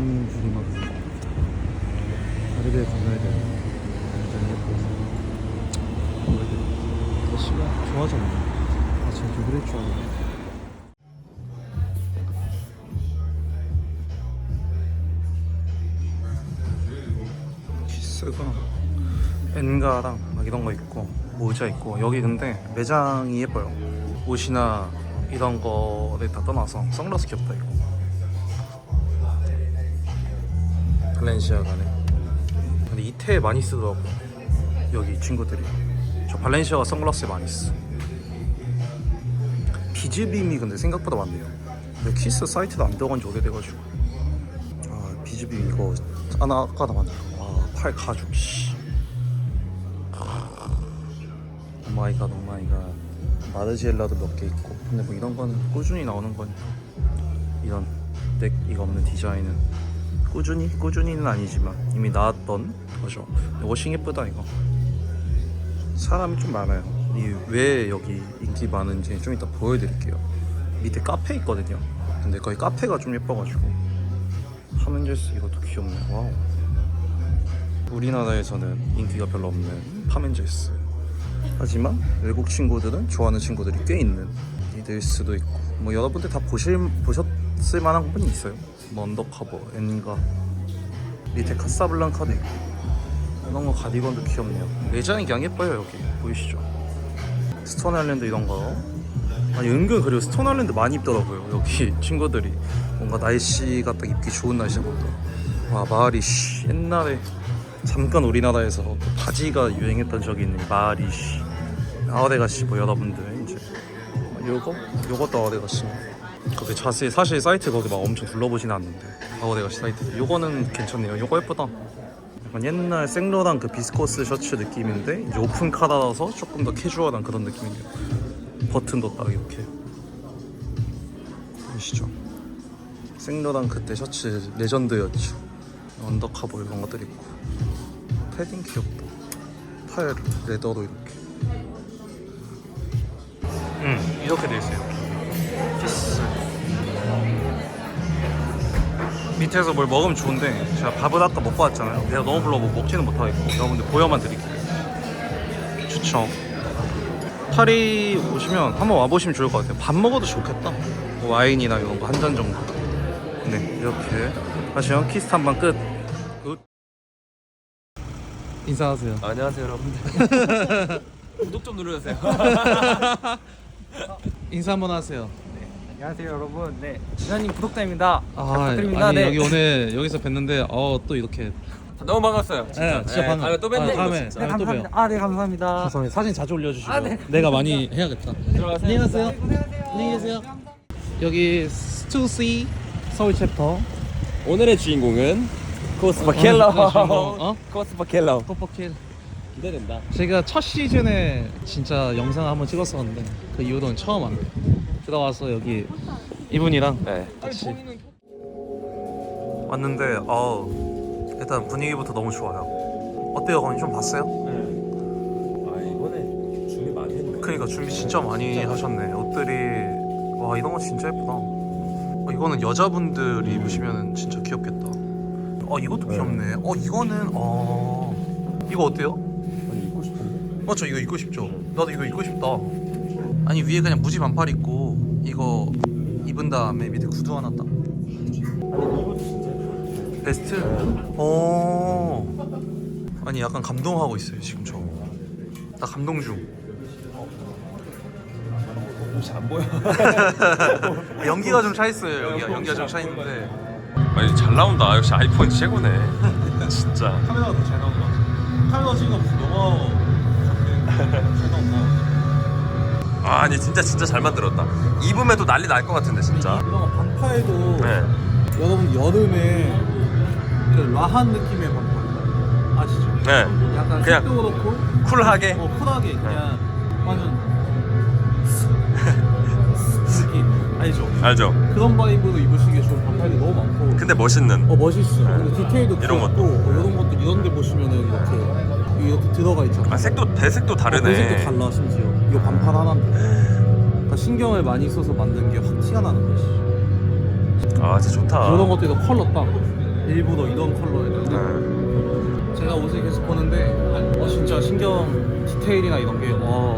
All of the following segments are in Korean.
이런 줄이 막 다리를 건너야 되는 날씨가 좋아졌네. 아 그럴 줄 알았네. 키스가 엔가랑 막 이런 거 있고 모자 있고 여기 근데 매장이 예뻐요. 옷이나 이런 거를 다 떠나서 선글라스 귀엽다 이거 발렌시아가네. 근데 이태에 많이 쓰더라고. 여기 친구들이. 저 발렌시아가 선글라스 많이 써 비즈빔이 근데 생각보다 많네요. 근데 키스 사이트도 안 들어간 지 오래돼가지고. 아 비즈빔 이거 하나까다 많다 와팔 가죽 씨. 오마이갓 오마이갓. 마르지엘라도 몇 개 있고. 근데 뭐 이런 거는 꾸준히 나오는 거니까. 이런 넥 이거 없는 디자인은 꾸준히 꾸준히는 아니지만 이미 나왔던 거죠. 워싱 예쁘다 이거. 사람이 좀 많아요. 이 왜 여기 인기 많은지 좀 이따 보여드릴게요. 밑에 카페 있거든요. 근데 거기 카페가 좀 예뻐가지고. 파멘젤스 이것도 귀엽네. 와우. 우리나라에서는 인기가 별로 없는 파멘젤스 하지만 외국 친구들은 좋아하는 친구들이 꽤 있는 이들 수도 있고. 뭐 여러분들 다 보실 보셨을 만한 부분이 있어요 뭐 언더커버 엔가. 밑에 카사블랑카도 있고. 이런 거 가디건도 귀엽네요. 매장이 그냥 예뻐요 여기. 보이시죠? 스톤 아일랜드 이런 거. 아니 은근 그리고 스톤 아일랜드 많이 입더라고요 여기 친구들이. 뭔가 날씨가 딱 입기 좋은 날씨거든요 와 마하리시 옛날에 잠깐 우리나라에서 그 바지가 유행했던 적이 있는 마하리시 아우데가시 뭐 여러분들 이제. 요거? 요것도 아우데가시 거기 자세히 사실 사이트 거기 막 엄청 둘러보진 않는데. 아우데가시 사이트. 요거는 괜찮네요. 요거 예쁘다. 약간 옛날 생로랑 그 비스코스 셔츠 느낌인데 이제 오픈 카라라서 조금 더 캐주얼한 그런 느낌이네요. 버튼도 딱 이렇게. 보이시죠? 생로랑 그때 셔츠 레전드였죠. 언더커버 이런 것들 있고. 패딩 귀엽다. 팔 레더로 이렇게. 음 이렇게 돼 있어요 밑에서 뭘 먹으면 좋은데 제가 밥을 아까 먹고 왔잖아요. 배가 너무 불러 뭐 먹지는 못하겠고. 여러분들 보여만 드릴게요. 추천 파리 오시면 한번 와보시면 좋을 것 같아요. 밥 먹어도 좋겠다. 뭐 와인이나 이런 거 한 잔 정도. 네 이렇게. 하시면 키스트 한번 끝. 굿. 인사하세요. 안녕하세요 여러분들. 구독 좀 눌러주세요. 인사 한번 하세요 안녕하세요 여러분. 네 지난님 구독자입니다. 잘 아, 부탁드립니다. 아니 네. 여기 오늘 여기서 뵀는데 어 또 이렇게. 너무 반갑어요 진짜, 네, 진짜 반가워요. 다음에 또 뵙는 아, 걸로 다음에. 진짜. 네, 또 감사합니다. 봬요. 아네 감사합니다. 감사합니다 사진 자주 올려주시고. 아, 네. 내가 많이 해야겠다. 들어가세요. 안녕하세요. 안녕히 계세요. 여기 스투시 서울 챕터. 오늘의 주인공은 코스파 오늘의 켈러 주인공, 어? 코스파 켈러. 뽀뽀킬 기대된다. 제가 첫 시즌에 진짜 영상 한번 찍었었는데 그 이후로는 처음 왔네 들어와서 여기 이분이랑 네. 같이 왔는데 어 일단 분위기부터 너무 좋아요. 어때요? 건이 좀 봤어요? 아 이번에 준비 많이 했네. 그러니까 준비 진짜 많이 하셨네. 옷들이 와 이런 거 진짜 예쁘다. 어, 이거는 여자분들이 입으시면 진짜 귀엽겠다. 어 이것도 네. 귀엽네. 어 이거는 어 이거 어때요? 아니 입고 싶은데? 맞죠? 이거 입고 싶죠? 나도 이거 입고 싶다 아니 위에 그냥 무지 반팔 입고 이거 입은 다음에 밑에 구두 하나 딱. 베스트? 어 아니 약간 감동하고 있어요 지금 저나 감동 중. 옷이 안 보여? 연기가 좀 차 있어요 여기가. 연기가 좀 차 있는데. 아니 잘 나온다. 역시 아이폰 최고네. 진짜. 카메라가 더 잘 나온 것 같아. 카메라 찍은 거 너무 잘 나온다 아, 아니 진짜 진짜 잘 만들었다. 입으면 또 난리 날 것 같은데 진짜. 이런 거 반팔도 네. 여러분 여름에 그 라한 느낌의 반팔. 아시죠? 네. 약간 그냥- 색도 그렇고 쿨하게? 어 쿨하게 그냥 완전 느낌. 알죠? 알죠. 그런 바이브로 입으시기에 좋은 반팔이 너무 많고. 근데 멋있는. 어 멋있어 네. 그리고 디테일도 이런 귀엽고 것도. 어, 이런 것도 이런 데 보시면은 이렇게 이렇게 들어가 있잖아 아 색도 대색도 다르네. 색도 달라 심지어 이거 반팔 하나인데. 그러니까 신경을 많이 써서 만든 게 확 티가 나는 거지. 아 진짜 좋다. 이런 것도 이거 컬러 딱. 일부러 이런 컬러를 네. 제가 옷을 계속 보는데 어 진짜 신경 디테일이나 이런 게와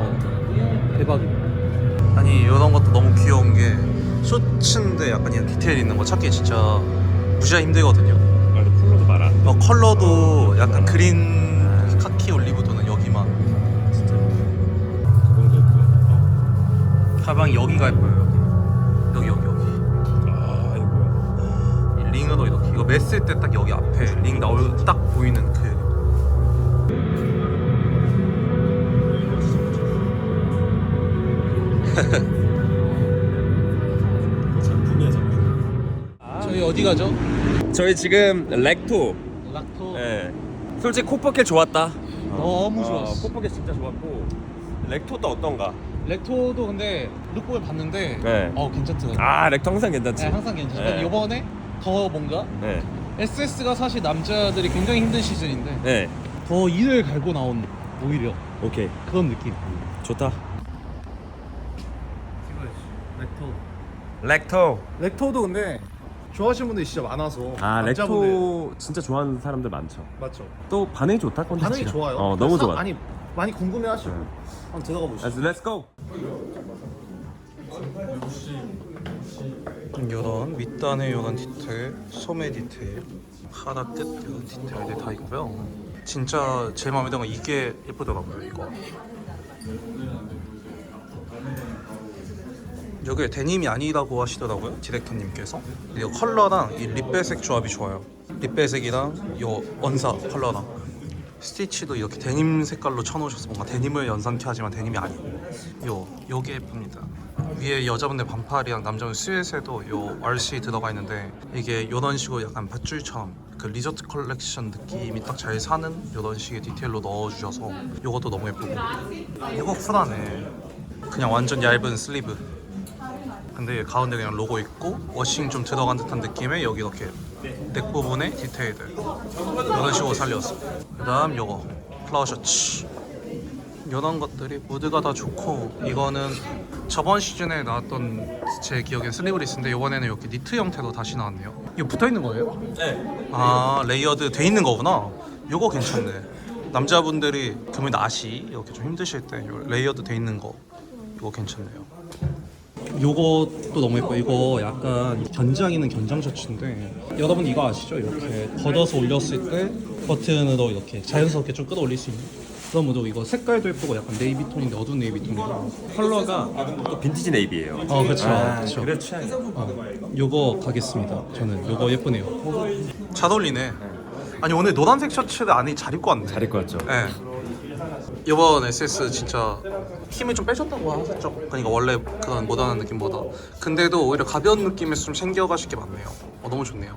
대박이다 아니 이런 것도 너무 귀여운 게 셔츠인데 약간 이런 디테일 있는 거 찾기 진짜 무지하게 힘들거든요. 아 근데 컬러도 말아. 어, 컬러도 약간 그린 카키 올리브도는 여기만 가방 여기가 예뻐요 여기 여기 여기 여기 아 이거 뭐야? 이 링으로 이렇게 이거 맸을 때 딱 여기 앞에 링 나올 딱 보이는 그 작품이야 작품. 저희 어디 가죠? 저희 지금 렉토. 락토 예. 솔직히 코퍼켓 좋았다. 너무 어, 좋았어 코퍼켓 진짜 좋았고 렉토도 어떤가? 렉토도 근데 룩북을 봤는데 네. 어 괜찮더라고요 아 렉토 항상 괜찮지. 네, 항상 괜찮아요 네. 근데 이번에 더 뭔가 네. SS가 사실 남자들이 굉장히 힘든 시즌인데 네. 더 이를 갈고 나온 오히려 오케이. 그런 느낌 좋다. 렉토 렉토. 렉토도 근데 좋아하시는 분들이 진짜 많아서 아 남자분들 렉토 진짜 좋아하는 사람들 많죠. 맞죠? 또 반응이 좋다 콘텐츠가. 반응이 좋아요. 어 너무 그래서 좋아. 아니 많이 궁금해하시고 네. 한번 들어가 보시죠. Let's go. 이런 밑단의 이런 디테일, 소매 디테일, 하나 끝 이런 디테일들 다 있고요. 진짜 제 마음에 드는 건 이게 예쁘더라고요. 이거. 이게 데님이 아니라고 하시더라고요 디렉터님께서 이 컬러랑 이 립배색 조합이 좋아요 립배색이랑 요 원사 컬러랑 스티치도 이렇게 데님 색깔로 쳐놓으셔서 뭔가 데님을 연상케 하지만 데님이 아니고 요. 요게 예쁩니다. 위에 여자분들 반팔이랑 남자분 스웨트에도 요 RC 들어가 있는데 이게 요런 식으로 약간 밧줄처럼 그 리조트 컬렉션 느낌이 딱 잘 사는 요런 식의 디테일로 넣어주셔서 요것도 너무 예쁘고. 이거 쿨하네. 그냥 완전 얇은 슬리브. 근데 가운데 그냥 로고 있고 워싱 좀 들어간 듯한 느낌의 여기 이렇게 넥 부분에 디테일들. 이런 식으로 살렸어 그 다음 요거 플라워 셔츠. 이런 것들이 무드가 다 좋고 이거는 저번 시즌에 나왔던 제 기억엔 슬리브리스인데 이번에는 이렇게 니트 형태로 다시 나왔네요. 이거 붙어있는 거예요? 네. 아 레이어드 돼 있는 거구나. 요거 괜찮네. 남자분들이 금일 낮이 이렇게 좀 힘드실 때요 레이어드 돼 있는 거 이거 괜찮네요 요것도 너무 예뻐요 이거 약간 견장 있는 견장 셔츠인데 여러분 이거 아시죠? 이렇게 걷어서 올렸을 때 버튼으로 이렇게 자연스럽게 좀 끌어올릴 수 있는 그런 모드 이거 색깔도 예쁘고 약간 네이비 톤인데 어두운 네이비 톤이라 컬러가 또 빈티지 네이비예요. 어 아, 그쵸 그래 취향이. 어, 요거 가겠습니다. 저는 요거 예쁘네요. 잘 어울리네. 아니 오늘 노란색 셔츠를 안에 잘 입고 왔네. 잘 입고 왔죠. 네. 이번 SS 진짜 힘을 좀 빼줬다고 하셨죠. 그러니까 원래 그런 모던한 느낌보다. 근데도 오히려 가벼운 느낌에서 좀 챙겨가실 게 많네요. 어, 너무 좋네요.